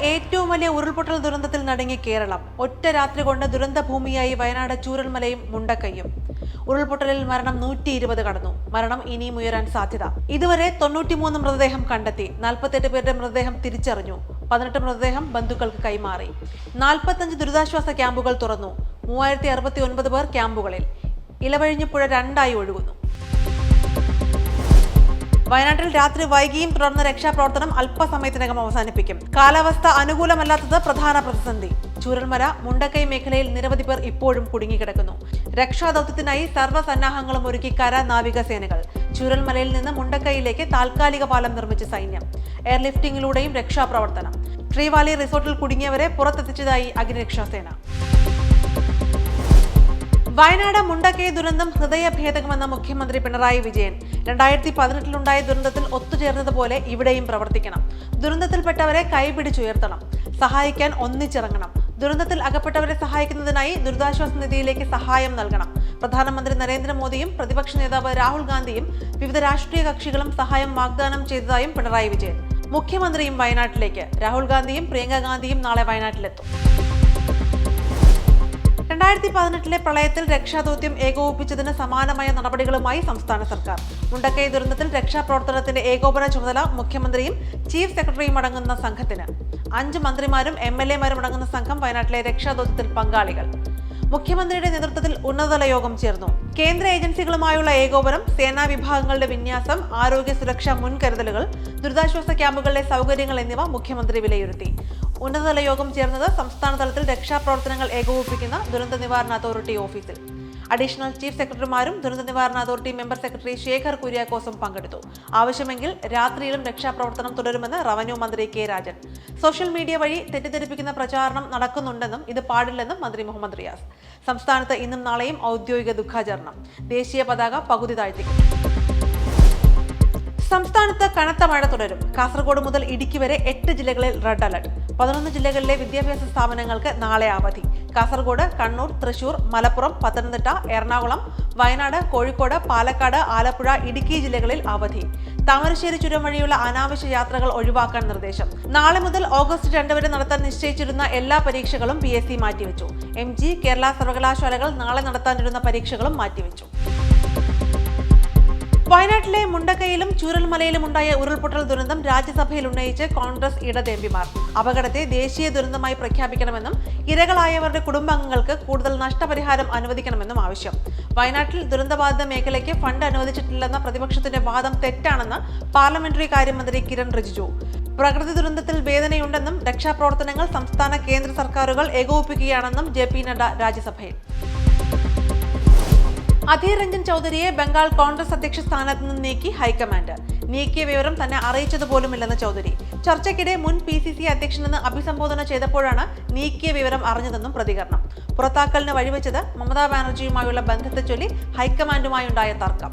ഏറ്റവും വലിയ ഉരുൾപൊട്ടൽ ദുരന്തത്തിൽ നടുങ്ങി കേരളം. ഒറ്റ രാത്രി കൊണ്ട് ദുരന്ത ഭൂമിയായി വയനാട് ചൂരൽമലയും മുണ്ടക്കയ്യും. ഉരുൾപൊട്ടലിൽ മരണം നൂറ്റി ഇരുപത് കടന്നു. മരണം ഇനിയും ഉയരാൻ സാധ്യത. ഇതുവരെ തൊണ്ണൂറ്റിമൂന്ന് മൃതദേഹം കണ്ടെത്തി. നാൽപ്പത്തെട്ട് പേരുടെ മൃതദേഹം തിരിച്ചറിഞ്ഞു. പതിനെട്ട് മൃതദേഹം ബന്ധുക്കൾക്ക് കൈമാറി. നാൽപ്പത്തഞ്ച് ദുരിതാശ്വാസ ക്യാമ്പുകൾ തുറന്നു. മൂവായിരത്തി അറുപത്തി ഒൻപത് പേർ ക്യാമ്പുകളിൽ. ഇലവഴിഞ്ഞ് പുഴ രണ്ടായി ഒഴുകുന്നു. വയനാട്ടിൽ രാത്രി വൈകിയും തുടർന്ന് രക്ഷാപ്രവർത്തനം അല്പസമയത്തിനകം അവസാനിപ്പിക്കും. കാലാവസ്ഥ അനുകൂലമല്ലാത്തത് പ്രധാന പ്രതിസന്ധി. ചൂരൽമല മുണ്ടക്കൈ മേഖലയിൽ നിരവധി പേർ ഇപ്പോഴും കുടുങ്ങിക്കിടക്കുന്നു. രക്ഷാദൌത്യത്തിനായി സർവസന്നാഹങ്ങളും ഒരുക്കി കര നാവികസേനകൾ. ചുരൽമലയിൽ നിന്ന് മുണ്ടക്കൈയിലേക്ക് താൽക്കാലിക പാലം നിർമ്മിച്ച സൈന്യം. എയർലിഫ്റ്റിംഗിലൂടെയും രക്ഷാപ്രവർത്തനം. ശ്രീവാലി റിസോർട്ടിൽ കുടുങ്ങിയവരെ പുറത്തെത്തിച്ചതായി അഗ്നിരക്ഷാസേന. വയനാട് മുണ്ടക്കൈ ദുരന്തം ഹൃദയഭേദകമെന്ന മുഖ്യമന്ത്രി പിണറായി വിജയൻ. രണ്ടായിരത്തി പതിനെട്ടിലുണ്ടായ ദുരന്തത്തിൽ ഒത്തുചേർന്നതുപോലെ ഇവിടെയും പ്രവർത്തിക്കണം. ദുരന്തത്തിൽപ്പെട്ടവരെ കൈപിടിച്ചുയർത്തണം. സഹായിക്കാൻ ഒന്നിച്ചിറങ്ങണം. ദുരന്തത്തിൽ അകപ്പെട്ടവരെ സഹായിക്കുന്നതിനായി ദുരിതാശ്വാസ നിധിയിലേക്ക് സഹായം നൽകണം. പ്രധാനമന്ത്രി നരേന്ദ്രമോദിയും പ്രതിപക്ഷ നേതാവ് രാഹുൽ ഗാന്ധിയും വിവിധ രാഷ്ട്രീയ കക്ഷികളും സഹായം വാഗ്ദാനം ചെയ്തതായും പിണറായി വിജയൻ. മുഖ്യമന്ത്രിയും വയനാട്ടിലേക്ക്. രാഹുൽ ഗാന്ധിയും പ്രിയങ്ക ഗാന്ധിയും നാളെ വയനാട്ടിലെത്തും. രണ്ടായിരത്തി പതിനെട്ടിലെ പ്രളയത്തിൽ രക്ഷാദൗത്യം ഏകോപിപ്പിച്ചതിന് സമാനമായ നടപടികളുമായി സംസ്ഥാന സർക്കാർ. മുണ്ടക്കൈ ദുരന്തത്തിൽ രക്ഷാപ്രവർത്തനത്തിന്റെ ഏകോപന ചുമതല മുഖ്യമന്ത്രിയും ചീഫ് സെക്രട്ടറിയും അടങ്ങുന്ന സംഘത്തിന്. അഞ്ച് മന്ത്രിമാരും എം എൽ എമാരും അടങ്ങുന്ന സംഘം വയനാട്ടിലെ രക്ഷാദൗത്യത്തിൽ പങ്കാളികൾ. മുഖ്യമന്ത്രിയുടെ നേതൃത്വത്തിൽ ഉന്നതതല യോഗം ചേർന്നു. കേന്ദ്ര ഏജൻസികളുമായുള്ള ഏകോപനം സേനാ വിഭാഗങ്ങളുടെ വിന്യാസം ആരോഗ്യ സുരക്ഷാ മുൻകരുതലുകൾ ദുരിതാശ്വാസ ക്യാമ്പുകളിലെ സൗകര്യങ്ങൾ എന്നിവ മുഖ്യമന്ത്രി വിലയിരുത്തി. ഉന്നതതല യോഗം ചേർന്നത് സംസ്ഥാന തലത്തിൽ രക്ഷാപ്രവർത്തനങ്ങൾ ഏകോപിപ്പിക്കുന്ന ദുരന്ത നിവാരണ അതോറിറ്റി ഓഫീസിൽ. അഡീഷണൽ ചീഫ് സെക്രട്ടറിമാരും ദുരന്ത നിവാരണ അതോറിറ്റി മെമ്പർ സെക്രട്ടറി ശേഖർ കുര്യാക്കോസും പങ്കെടുത്തു. ആവശ്യമെങ്കിൽ രാത്രിയിലും രക്ഷാപ്രവർത്തനം തുടരുമെന്ന് റവന്യൂ മന്ത്രി കെ രാജൻ. സോഷ്യൽ മീഡിയ വഴി തെറ്റിദ്ധരിപ്പിക്കുന്ന പ്രചാരണം നടക്കുന്നുണ്ടെന്നും ഇത് പാടില്ലെന്നും മന്ത്രി മുഹമ്മദ് റിയാസ്. സംസ്ഥാനത്ത് ഇന്നും നാളെയും ഔദ്യോഗിക ദുഃഖാചരണം. ദേശീയ പതാക പകുതി താഴ്ത്തിക്കും സംസ്ഥാനത്ത് കനത്ത മഴ തുടരും. കാസർഗോഡ് മുതൽ ഇടുക്കി വരെ എട്ട് ജില്ലകളിൽ റെഡ് അലർട്ട്. പതിനൊന്ന് ജില്ലകളിലെ വിദ്യാഭ്യാസ സ്ഥാപനങ്ങൾക്ക് നാളെ അവധി. കാസർഗോഡ് കണ്ണൂർ തൃശൂർ മലപ്പുറം പത്തനംതിട്ട എറണാകുളം വയനാട് കോഴിക്കോട് പാലക്കാട് ആലപ്പുഴ ഇടുക്കി ജില്ലകളിൽ അവധി. താമരശ്ശേരി ചുരം വഴിയുള്ള അനാവശ്യ യാത്രകൾ ഒഴിവാക്കാൻ നിർദ്ദേശം. നാളെ മുതൽ ഓഗസ്റ്റ് രണ്ട് വരെ നടത്താൻ നിശ്ചയിച്ചിരുന്ന എല്ലാ പരീക്ഷകളും പി എസ് സി മാറ്റിവെച്ചു. എം ജി കേരള സർവകലാശാലകൾ നാളെ നടത്താനിരുന്ന പരീക്ഷകളും മാറ്റിവെച്ചു. വയനാട്ടിലെ മുണ്ടക്കയിലും ചൂരൽമലയിലും ഉണ്ടായ ഉരുൾപൊട്ടൽ ദുരന്തം രാജ്യസഭയിൽ ഉന്നയിച്ച് കോൺഗ്രസ് ഇടത് എംപിമാർ അപകടത്തെ ദേശീയ ദുരന്തമായി പ്രഖ്യാപിക്കണമെന്നും ഇരകളായവരുടെ കുടുംബാംഗങ്ങൾക്ക് കൂടുതൽ നഷ്ടപരിഹാരം അനുവദിക്കണമെന്നും ആവശ്യം. വയനാട്ടിൽ ദുരന്തബാധിത മേഖലയ്ക്ക് ഫണ്ട് അനുവദിച്ചിട്ടില്ലെന്ന പ്രതിപക്ഷത്തിന്റെ വാദം തെറ്റാണെന്ന് പാർലമെന്ററി കാര്യമന്ത്രി കിരൺ റിജിജു. പ്രകൃതി ദുരന്തത്തിൽ വേദനയുണ്ടെന്നും രക്ഷാപ്രവർത്തനങ്ങൾ സംസ്ഥാന കേന്ദ്ര സർക്കാരുകൾ ഏകോപിപ്പിക്കുകയാണെന്നും ജെ പി നഡ്ഡ രാജ്യസഭയിൽ. അധീർ രഞ്ജൻ ചൗധരിയെ ബംഗാൾ കോൺഗ്രസ് അധ്യക്ഷ സ്ഥാനത്ത് നിന്ന് നീക്കി ഹൈക്കമാൻഡ്. നീക്കിയ വിവരം തന്നെ അറിയിച്ചത് പോലുമില്ലെന്ന് ചൗധരി. ചർച്ചയ്ക്കിടെ മുൻ പി സി സി അധ്യക്ഷനെന്ന് അഭിസംബോധന ചെയ്തപ്പോഴാണ് നീക്കിയ വിവരം അറിഞ്ഞതെന്നും പ്രതികരണം. പുറത്താക്കലിന് വഴിവെച്ചത് മമതാ ബാനർജിയുമായുള്ള ബന്ധത്തെ ചൊല്ലി ഹൈക്കമാൻഡുമായുണ്ടായ തർക്കം.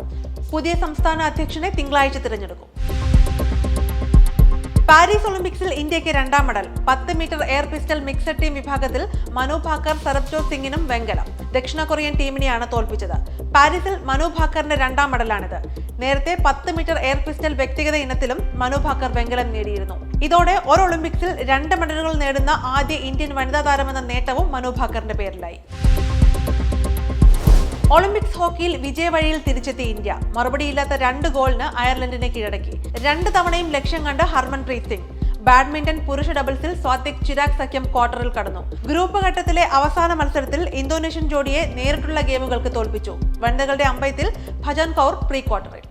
പുതിയ സംസ്ഥാന അധ്യക്ഷനെ തിങ്കളാഴ്ച തിരഞ്ഞെടുക്കും. പാരീസ് ഒളിമ്പിക്സിൽ ഇന്ത്യയ്ക്ക് രണ്ടാം മെഡൽ. പത്ത് metre air pistol mixed team വിഭാഗത്തിൽ മനു ഭാക്കർ സരബ്ജോത് സിംഗിനും വെങ്കലം. ദക്ഷിണ കൊറിയൻ ടീമിനെയാണ് തോൽപ്പിച്ചത്. പാരീസിൽ മനു ഭാക്കറിന്റെ രണ്ടാം മെഡലാണിത്. നേരത്തെ പത്ത് മീറ്റർ എയർ പിസ്റ്റൽ വ്യക്തിഗത ഇനത്തിലും മനു ഭാക്കർ വെങ്കലം നേടിയിരുന്നു. ഇതോടെ ഒരു ഒളിമ്പിക്സിൽ രണ്ട് മെഡലുകൾ നേടുന്ന ആദ്യ ഇന്ത്യൻ വനിതാ താരമെന്ന നേട്ടവും മനു ഭാക്കറിന്റെ പേരിലായി. ഒളിമ്പിക്സ് ഹോക്കിയിൽ വിജയവഴിയിൽ തിരിച്ചെത്തി ഇന്ത്യ. മറുപടിയില്ലാത്ത രണ്ട് ഗോളിന് അയർലൻഡിനെ കീഴടക്കി. രണ്ട് തവണയും ലക്ഷ്യം കണ്ട് ഹർമൻപ്രീത് സിംഗ്. ബാഡ്മിന്റൺ പുരുഷ ഡബിൾസിൽ സ്വാതിക് ചിരാഗ് സഖ്യം ക്വാർട്ടറിൽ കടന്നു. ഗ്രൂപ്പ് ഘട്ടത്തിലെ അവസാന മത്സരത്തിൽ ഇന്തോനേഷ്യൻ ജോഡിയെ നേരിട്ടുള്ള ഗെയിമുകൾക്ക് തോൽപ്പിച്ചു. വനിതകളുടെ അമ്പയത്തിൽ ഭജൻ കൗർ പ്രീ ക്വാർട്ടറിൽ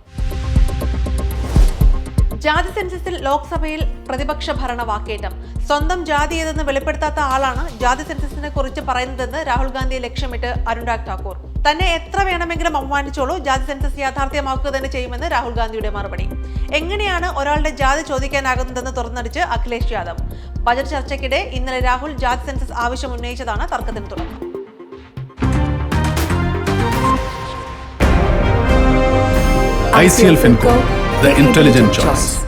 ജാതി സെൻസസിൽ ലോക്സഭയിൽ പ്രതിപക്ഷ ഭരണ വാക്കേറ്റം സ്വന്തം ജാതി ഏതെന്ന് വെളിപ്പെടുത്താത്ത ആളാണ് ജാതി സെൻസസിനെ കുറിച്ച് പറയുന്നതെന്ന് രാഹുൽ ഗാന്ധിയെ ലക്ഷ്യമിട്ട് അനുരാഗ് ഠാക്കൂർ. തന്നെ എത്ര വേണമെങ്കിലും അപമാനിച്ചോളൂ. ജാതി സെൻസസ് യാഥാർത്ഥ്യമാക്കുക തന്നെ ചെയ്യുമെന്ന് രാഹുൽ ഗാന്ധിയുടെ മറുപടി. എങ്ങനെയാണ് ഒരാളുടെ ജാതി ചോദിക്കാനാകുന്നതെന്ന് തുറന്നടിച്ച് അഖിലേഷ് യാദവ്? ബജറ്റ് ചർച്ചയ്ക്കിടെ ഇന്നലെ രാഹുൽ ജാതി സെൻസസ് ആവശ്യം ഉന്നയിച്ചതാണ് തർക്കത്തിന് തുടക്കം. ICL FinCo, the intelligent choice.